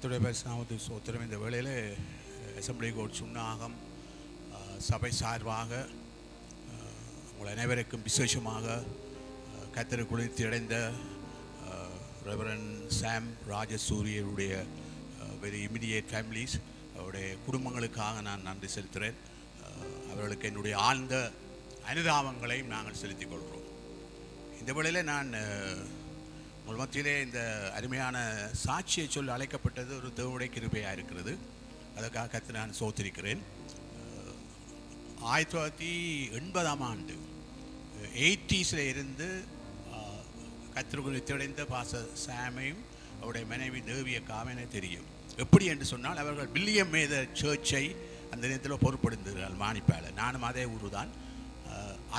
கத்துடைய பரிசுநாமத்து சோத்திரம். இந்த வேளையில் அசம்பிளி கோட் சுண்ணாகம் சபை சார்பாக உங்கள் அனைவருக்கும் விசேஷமாக கத்திர கத்தரை அடைந்த ரெவரன் சாம் ராஜசூரியருடைய வெரி இமிடியேட் ஃபேமிலிஸ் அவருடைய குடும்பங்களுக்காக நான் நன்றி செலுத்துகிறேன். அவர்களுக்கு என்னுடைய ஆழ்ந்த அனுதாபங்களையும் நாங்கள் செலுத்திக் கொள்கிறோம். இந்த வேளையில் நான் உங்கள் மத்தியிலே இந்த அருமையான சாட்சியை சொல்ல அழைக்கப்பட்டது ஒரு தேவனுடைய கிருபையாக இருக்கிறது. அதற்காக கற்று நான் சோத்திருக்கிறேன். ஆயிரத்தி தொள்ளாயிரத்தி எண்பதாம் ஆண்டு எயிட்டிஸில் இருந்து கத்திற்கு நித்தியடைந்த பாச சாமையும் அவருடைய மனைவி தேவிய எனக்கு தெரியும். எப்படி என்று சொன்னால் அவர்கள் வில்லியம் மேத சர்ச்சை அந்த நேரத்தில் பொறுப்படுந்தார்கள் மாணிப்பாளர் நானும் அதே ஊர் தான்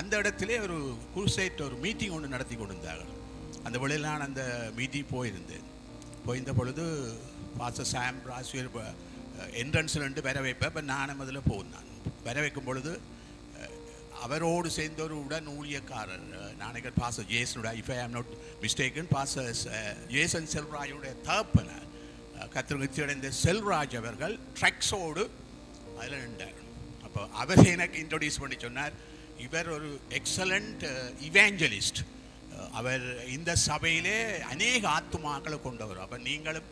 அந்த இடத்திலே ஒரு குருசைட் ஒரு மீட்டிங் ஒன்று நடத்தி கொண்டிருந்தார்கள். அந்த வழியில் நான் அந்த மீதி போயிருந்தேன். போயிருந்த பொழுது பாச சாம் ராசியர் என்ட்ரன்ஸில் ரெண்டு வர வைப்பேன். இப்போ நானும் அதில் போனான் வர வைக்கும் பொழுது அவரோடு சேர்ந்த ஒரு உடன் ஊழியக்காரர் அஹ், பாச ஜேசனுடைய if I am not mistaken பாச ஜேசன் செல்வராஜுடைய தகப்பனர் கத்திரிச்சி அடைந்த செல்வராஜ் அவர்கள் ட்ரக்ஸோடு அதில் நின்றார். அப்போ அவர் எனக்கு இன்ட்ரடியூஸ் பண்ணி சொன்னார் இவர் ஒரு எக்ஸலண்ட் இவேஞ்சலிஸ்ட் அவர் இந்த சபையிலே அநேக ஆத்துமாக்களை கொண்டவர். அப்போ நீங்களும்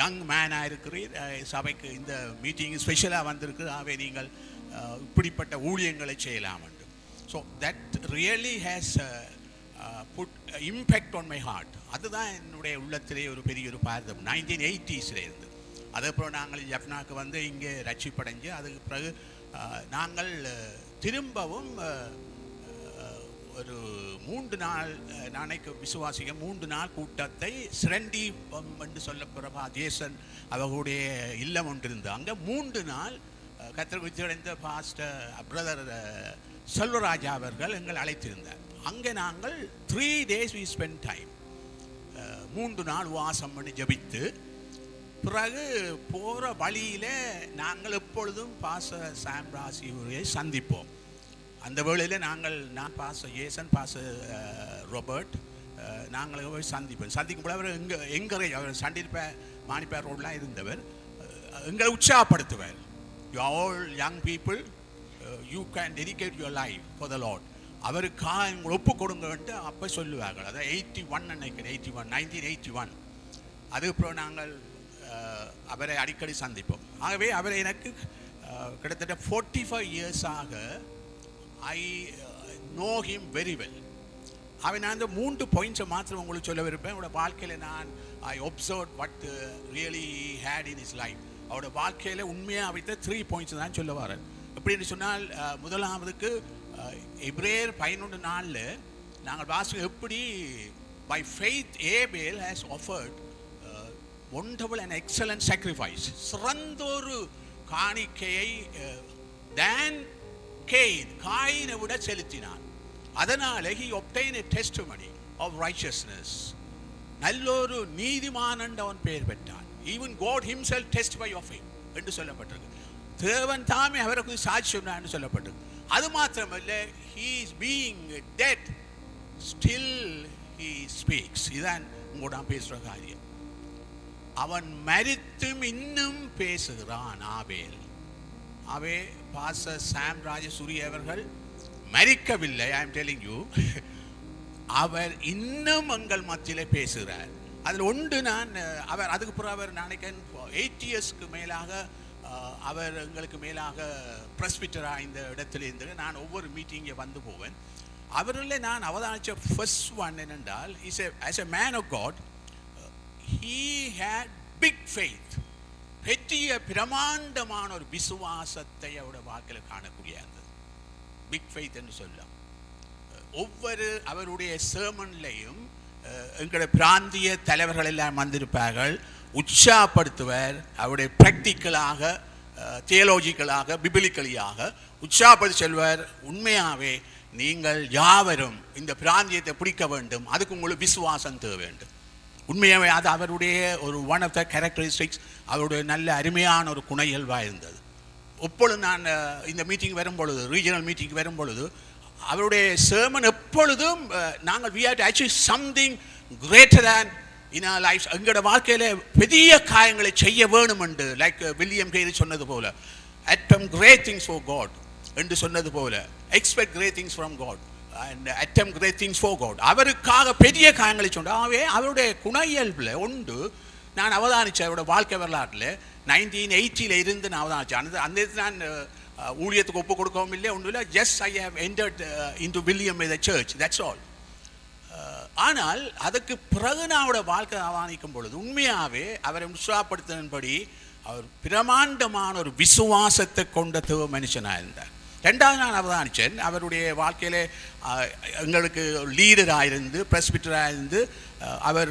யங் மேனாக இருக்கிறீர். சபைக்கு இந்த மீட்டிங் ஸ்பெஷலாக வந்திருக்கு. ஆகவே நீங்கள் இப்படிப்பட்ட ஊழியங்களை செய்யலாம் என்று. So that really has put impact on my heart அதுதான் என்னுடைய உள்ளத்திலே ஒரு பெரிய ஒரு பாரதம். நைன்டீன் எயிட்டிஸில் இருந்து. அதுக்கப்புறம் நாங்கள் ஜப்னாக்கு வந்து இங்கே ரட்சிப்படைஞ்சு அதுக்கு பிறகு நாங்கள் திரும்பவும் ஒரு மூன்று நாள் நாளைக்கு விசுவாசிக்க மூன்று நாள் கூட்டத்தை சிரண்டி என்று சொல்லப்படுறவா தேசன் அவர்களுடைய இல்லம் ஒன்று இருந்து அங்கே மூன்று நாள் கத்திர அடைந்த பாஸ்டர் பிரதர் செல்வராஜா அவர்கள் எங்கள் அழைத்திருந்தார். அங்கே நாங்கள் three days we spend time மூன்று நாள் வாசம் பண்ணி ஜபித்து பிறகு போகிற வழியில் நாங்கள் எப்பொழுதும் பாச சாம் சந்திப்போம். அந்த வேளையில் நாங்கள் நான் பாச ஏசன் பாச ரோபர்ட் நாங்கள் போய் சந்திப்போம். சந்திக்கும் போது அவர் எங்கே எங்கரை அவர் சண்டிப்ப மாணிப்பேர் ரோட்லாம் இருந்தவர். எங்களை உற்சாகப்படுத்துவார். You all young people you can dedicate your life for the Lord அவருக்காக எங்களை ஒப்பு கொடுங்கன்ட்டு அப்போ சொல்லுவார்கள். அதாவது எயிட்டி ஒன் நினைக்கிறேன். Eighty one nineteen eighty one அதுக்கப்புறம் நாங்கள் அவரை அடிக்கடி சந்திப்போம். ஆகவே அவரை எனக்கு கிட்டத்தட்ட ஃபோர்ட்டி ஃபைவ் இயர்ஸாக I know him very well அவன் நான் இந்த மூன்று பாயிண்ட்ஸை மாத்திரம் உங்களுக்கு சொல்ல விருப்பேன் அவரோட வாழ்க்கையில் நான் I observe what really had in his life அவரோட வாழ்க்கையில் உண்மையாக வைத்த த்ரீ பாயிண்ட்ஸ் தான் சொல்ல வரேன் எப்படின்னு சொன்னால் முதலாவதுக்கு எப்ரேர் பதினொன்று நாளில் நாங்கள் வாசி எப்படி by faith Abel has offered wonderful and excellent sacrifice சிறந்த ஒரு காணிக்கையை தேன் கெயின் காயினை விட செலுத்தினான். அதனால he obtained a testimony of righteousness நல்லொரு நீதிமானண்ட அவன் பெயர் பெற்றான். Even God testify of him என்று சொல்லப்பட்டிருக்கு. தேவன் தாமே அவருக்கு சாட்சி சொன்னான்னு சொல்லப்பட்டிருக்கு. அது மாத்திரமல்ல he is being dead still he speaks இதான் உங்களோட நான் பேசுகிற காரியம். அவன் மரித்தும் இன்னும் பேசுகிறான் ஆபேல். அவே பாச சாம் ராஜசூரி அவர்கள் மரிக்கவில்லை ஐ எம் டெலிங் யூ அவர் இன்னும் எங்கள் மத்தியில் பேசுகிறார். அதில் ஒன்று நான் அவர் அதுக்கு பிறகு அவர் நினைக்கிறேன் எயிட் இயர்ஸ்க்கு மேலாக அவர் எங்களுக்கு மேலாக பிரஸ்பிட்டராக இந்த இடத்துல இருந்து நான் ஒவ்வொரு மீட்டிங்கே வந்து போவேன். அவரில் நான் அவதானித்த ஃபர்ஸ்ட் ஒன் என்னென்றால் is a as a man of God he had big faith பெரிய பிரமாண்டமான ஒரு விசுவாசத்தை அவருடைய வாக்கில் காணக்கூடிய இருந்தது பிக் ஃபைத் என்று சொல்லலாம். ஒவ்வொரு அவருடைய சேமன்லையும் எங்களுடைய பிராந்திய தலைவர்கள் எல்லாம் வந்திருப்பார்கள். உற்சாகப்படுத்துவர். அவருடைய ப்ராக்டிக்கலாக தியலோஜிக்கலாக பிபிலிக்கலியாக உற்சாகப்படுத்தி செல்வர் உண்மையாகவே நீங்கள் யாவரும் இந்த பிராந்தியத்தை பிடிக்க வேண்டும். அதுக்கு உங்களுக்கு விசுவாசம் தேவை வேண்டும் உண்மையாகவே அது அவருடைய ஒரு ஒன் ஆஃப் த கேரக்டரிஸ்டிக்ஸ் அவருடைய நல்ல அருமையான ஒரு குணையல்வாக இருந்தது எப்பொழுது நான் இந்த மீட்டிங் வரும் பொழுது ரீஜனல் மீட்டிங் வரும் பொழுது அவருடைய சேமன் எப்பொழுதும் நாங்கள் we have to achieve something greater than in our life எங்களோட வாழ்க்கையில் பெரிய காயங்களை செய்ய வேணும் என்று லைக் வில்லியம் கேரி சொன்னது போல attempt great things for God என்று சொன்னது போல expect great things from God attempt great things for God அவருக்காக பெரிய காயங்களை சொன்னார் ஆகவே அவருடைய குண இயல்பில் உண்டு. நான் அவதானிச்சேன் அவரோட வாழ்க்கை வரலாற்றில் நைன்டீன் எயிட்டியில் இருந்து நான் அவதானித்தேன் அந்த அந்த நான் ஊழியத்துக்கு ஒப்பு கொடுக்கவும் இல்லை ஒன்றும் இல்லை. Just I have entered into William the church that's all ஆனால் அதுக்கு பிறகு நான் அவரோட வாழ்க்கை அவதானிக்கும் பொழுது உண்மையாகவே அவரை உற்சாகப்படுத்தினபடி அவர் பிரமாண்டமான ஒரு விசுவாசத்தை கொண்ட தேவ மனுஷனாக இருந்தார் ரெண்டாவது நான் அவதானித்தேன் அவருடைய வாழ்க்கையிலே எங்களுக்கு லீடராக இருந்து பிரஸ்பிட்டராக இருந்து அவர்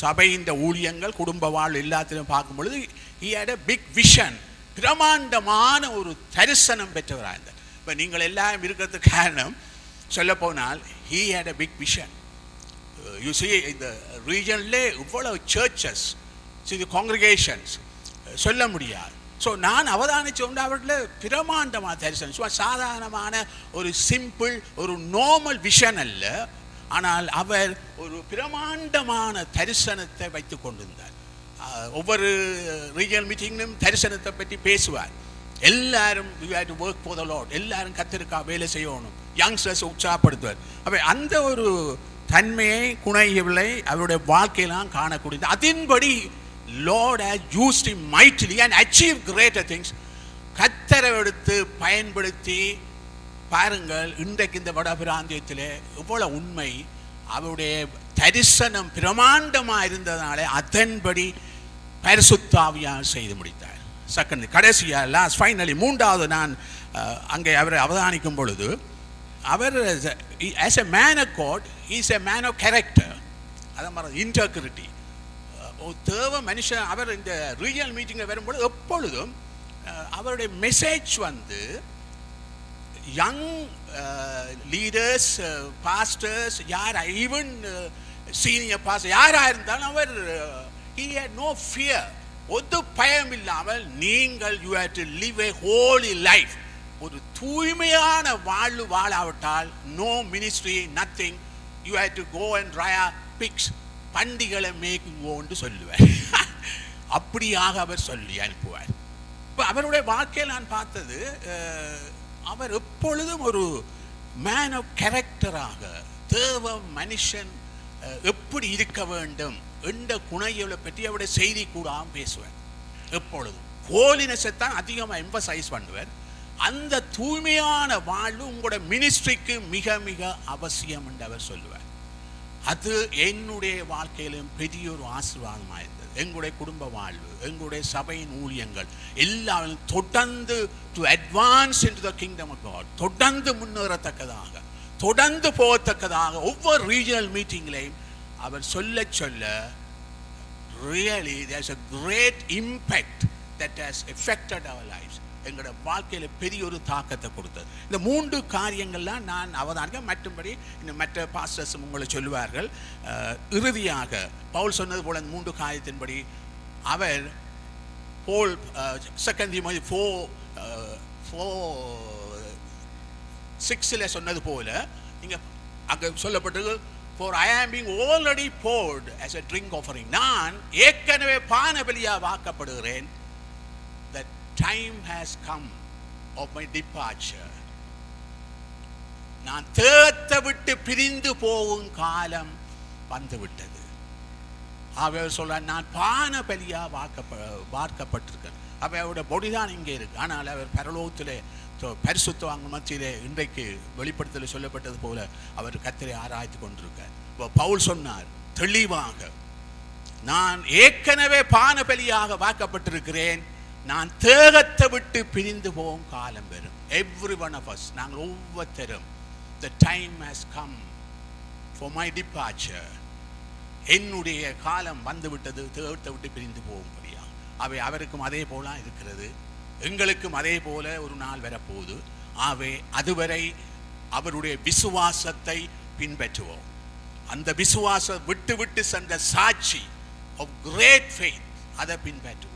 சபையின் ஊழியங்கள் குடும்ப வாழ் எல்லாத்திலும் பார்க்கும் பொழுது he had a big vision பிரமாண்டமான ஒரு தரிசனம் பெற்றவராக இருந்தார். இப்போ நீங்கள் எல்லாம் இருக்கிறதுக்கு காரணம் சொல்லப்போனால் he had a big vision you see இந்த ரீஜன்லே இவ்வளவு சர்ச்சஸ் இது காங்கிரிகேஷன்ஸ் சொல்ல முடியாது. ஸோ நான் அவதானிச்ச உண்டு அவர்களில் பிரமாண்டமான தரிசனம். சும்மா சாதாரணமான ஒரு சிம்பிள் ஒரு நார்மல் விஷன் அல்ல. ஆனால் அவர் ஒரு பிரமாண்டமான தரிசனத்தை வைத்து கொண்டிருந்தார். ஒவ்வொரு ரீஜியல் மீட்டிங்லும் தரிசனத்தை பற்றி பேசுவார். எல்லாரும் you to work for the எல்லாரும் கத்திருக்கா வேலை செய்யணும். யங்ஸ்டர்ஸ் உற்சாகப்படுத்துவார். அப்போ அந்த ஒரு தன்மையை குணையவில்லை அவருடைய வாழ்க்கையெல்லாம் காணக்கூடியது. அதன்படி lord has used him mightily and achieve greater things கத்தரை எடுத்து பயன்படுத்தி பாருங்கள் இன்றைக்கு இந்த வட பிராந்தியத்தில் எவ்வளோ உண்மை. அவருடைய தரிசனம் பிரமாண்டமாக இருந்ததுனால அதன்படி பரிசுத்தாவியாக செய்து முடித்தார். செகண்ட் கடைசியாக லாஸ்ட் ஃபைனலி மூன்றாவது நான் அங்கே அவரை அவதானிக்கும் பொழுது அவர் as a man a God is a man of character அதை மாதிரி இன்டர்கிரிட்டி தேவ மனுஷன் அவர் இந்த ரியல் மீட்டிங்கில் வரும்பொழுது எப்பொழுதும் அவருடைய மெசேஜ் வந்து யங் லீடர்ஸ் பாஸ்டர்ஸ் யார் ஈவன் சீனியர் பாஸ்டர் யாராக இருந்தாலும் அவர் ஹி ஹேட் நோ ஃபியர் ஒத்து பயம் இல்லாமல் நீங்கள் you have to live a holy life ஒரு தூய்மையான வாழ்வு வாழாவிட்டால் no ministry nothing you have to go and rear pigs பண்டிகளை மேய்க்குங்கோன்னு சொல்லுவார். அப்படியாக அவர் சொல்லி அனுப்புவார். இப்போ அவருடைய வாழ்க்கையில் நான் பார்த்தது அவர் எப்பொழுதும் ஒரு மேன் ஆஃப் கேரக்டராக தேவ மனுஷன் எப்படி இருக்க வேண்டும் என்ற குணைகளை பற்றி அவருடைய செய்தி கூடாமல் பேசுவார். எப்பொழுதும். ஹோலினஸை தான் அதிகமாக எம்பசைஸ் பண்ணுவார். அந்த தூய்மையான வாழ்வு உங்களோட மினிஸ்ட்ரிக்கு மிக மிக அவசியம் என்று அவர் சொல்லுவார். அது என்னுடைய வாழ்க்கையிலும் பெரிய ஒரு ஆசீர்வாதமாக இருந்தது. எங்களுடைய குடும்ப வாழ்வு எங்களுடைய சபையின் ஊழியங்கள் எல்லாரும் தொடர்ந்து to advance in the kingdom of God தொடர்ந்து முன்னேறத்தக்கதாக தொடர்ந்து போகத்தக்கதாக ஒவ்வொரு ரீஜனல் மீட்டிங்லையும் அவர் சொல்ல சொல்ல really there's a great impact that has affected our life எங்களோட வாழ்க்கையில் பெரிய ஒரு தாக்கத்தை கொடுத்தது. இந்த மூன்று காரியங்கள்லாம் நான் அவதானிக்க மற்றும்படி இந்த மற்ற பாஸ்டர்ஸும் உங்களை சொல்லுவார்கள். இறுதியாக பவுல் சொன்னது போல இந்த மூன்று காரியத்தின்படி அவர் போல் செகண்ட் மாதிரி ஃபோ ஃபோ சிக்ஸில் சொன்னது போல இங்கே அங்கே சொல்லப்பட்டது for I am being already poured as a drink offering நான் ஏற்கனவே பானபலியாக வாக்கப்படுகிறேன் time has come of my departure நான் தேத்த விட்டு பிரிந்து போகும் காலம் வந்துவிட்டது. அவர் சொல்ல நான் பான பலியாக வாக்கப்ப பார்க்கப்பட்டிருக்கேன் அப்ப அவருடைய பொடி தான் இங்கே இருக்கு. ஆனால் அவர் பரலோகத்தில் சொ- பரிசுத்தவாங்க மத்தியிலே இன்றைக்கு வெளிப்படுத்தல சொல்லப்பட்டது போல அவர் கத்திரை ஆராய்த்து கொண்டிருக்கார். இப்போ பவுல் சொன்னார் தெளிவாக நான் ஏற்கனவே பான பலியாக வாக்கப்பட்டிருக்கிறேன். நான் தேகத்தை விட்டு பிரிந்து போகும் காலம் வரும். எவ்ரி ஒன் ஆஃப் அஸ் நாங்கள் ஒவ்வொருத்தரும் the time has come for my departure என்னுடைய காலம் வந்துவிட்டது தேகத்தை விட்டு பிரிந்து போகும்படியா? அவை அவருக்கும் அதே போல இருக்கிறது. எங்களுக்கும் அதே போல ஒரு நாள் வரப்போகுது. ஆகவே அதுவரை அவருடைய விசுவாசத்தை பின்பற்றுவோம். அந்த விசுவாசம் விட்டு விட்டு சென்ற சாட்சி of கிரேட் faith அதை பின்பற்றுவோம்.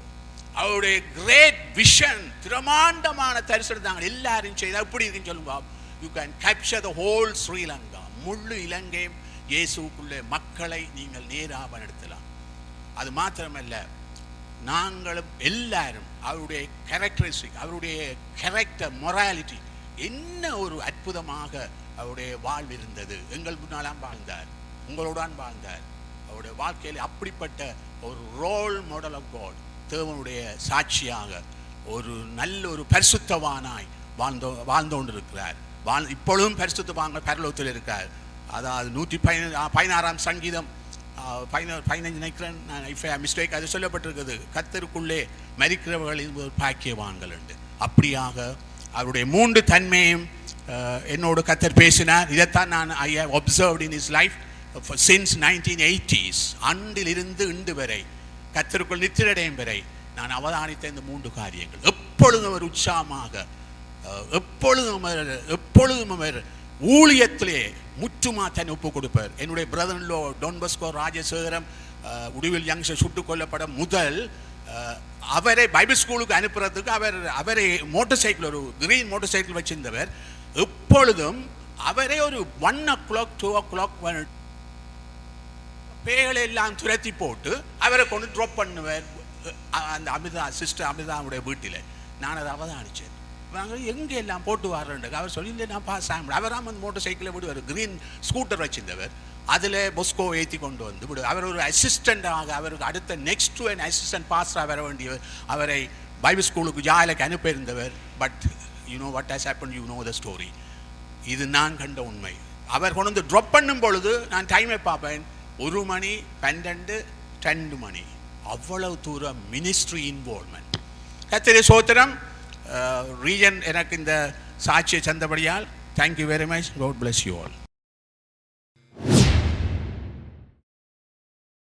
அவருடைய கிரேட் விஷன் பிரமாண்டமான தரிசனம் தாங்க எல்லாரும் செய்தால் எப்படி இருக்குன்னு சொல்லுங்க you can capture the whole Sri Lanka முழு இலங்கையும் இயேசுக்குள்ளே மக்களை நீங்கள் நேராக நடத்தலாம். அது மாத்திரமல்ல நாங்களும் எல்லாரும் அவருடைய கேரக்டரிஸ்டிக் அவருடைய கேரக்டர் மொராலிட்டி என்ன ஒரு அற்புதமாக அவருடைய வாழ்வு இருந்தது. எங்கள் முன்னாலாம் வாழ்ந்தார் உங்களோடான் வாழ்ந்தார். அவருடைய வாழ்க்கையில் அப்படிப்பட்ட ஒரு ரோல் மாடல் ஆஃப் காட் தேவனுடைய சாட்சியாக ஒரு நல்ல ஒரு பரிசுத்தவானாய் வாழ்ந்தோ வாழ்ந்து கொண்டிருக்கிறார் வாழ் இப்பொழுதும் பரிசுத்தவாங்க பரலோகத்தில் இருக்கிறார். அதாவது நூற்றி பதின பதினாறாம் சங்கீதம் ஆஹ், பதின- பதினஞ்சு நினைக்கிறேன். நான் இஃப் மிஸ்டேக் அது சொல்லப்பட்டிருக்குது கத்தருக்குள்ளே மறிக்கிறவர்களின் ஒரு பாக்கியவான்கள் உண்டு. அப்படியாக அவருடைய மூன்று தன்மையும் என்னோட என்னோடு கத்தர் பேசினார். இதைத்தான் நான் I have observed in his life since nineteen eighties அன்றிலிருந்து இன்று வரை. கத்திற்குள் நித்திரடையும் வரை நான் அவதானித்த இந்த மூன்று காரியங்கள். எப்பொழுதும் அவர் உற்சாகமாக எப்பொழுதும் அவர் எப்பொழுதும் அவர் ஊழியத்திலே முற்றுமா தன்னை ஒப்பு கொடுப்பார். என்னுடைய பிரதர்லோ Don Bosco Rajasekaram Uduvil youngster சுட்டுக் கொல்லப்பட முதல் அவரை பைபிள் ஸ்கூலுக்கு அனுப்புறதுக்கு அவர் அவரை மோட்டார் சைக்கிள் ஒரு கிரீன் மோட்டார் சைக்கிள் வச்சிருந்தவர். எப்பொழுதும் அவரே ஒரு one o'clock two o'clock பேகளை எல்லாம் துரத்தி போட்டு அவரை கொண்டு ட்ராப் பண்ணுவார் அந்த அமிதா சிஸ்டர் அமிதாவுடைய வீட்டில். நான் அதை அவதானித்தேன் நாங்கள் எங்கே எல்லாம் போட்டு வர்றேன் அவர் சொல்லி நான் பாஸ் ஆக அவராம் அந்த மோட்டர் சைக்கிளை விடுவார். க்ரீன் ஸ்கூட்டர் வச்சிருந்தவர். அதில் பொஸ்கோ ஏற்றி கொண்டு வந்து விடு அவர் ஒரு அசிஸ்டண்டாக அவருக்கு அடுத்த நெக்ஸ்ட் டு அன் அசிஸ்டன்ட் பாஸ்டராக வர வேண்டியவர். அவரை பைபிள் ஸ்கூலுக்கு ஜாயிலுக்கு அனுப்பியிருந்தவர். But you know what has happen you know the story இது நான் கண்ட உண்மை. அவர் கொண்டு வந்து ட்ராப் பண்ணும் பொழுது நான் டைமை பார்ப்பேன். ஒரு மணி பன்னெண்டு ரெண்டு மணி. அவ்வளவு தூரம் மினிஸ்ட்ரி இன்வால்மெண்ட் கத்திரி சோத்திரம் ரீஜன் எனக்கு இந்த சாட்சியை சந்தபடியால் thank you very much God bless you all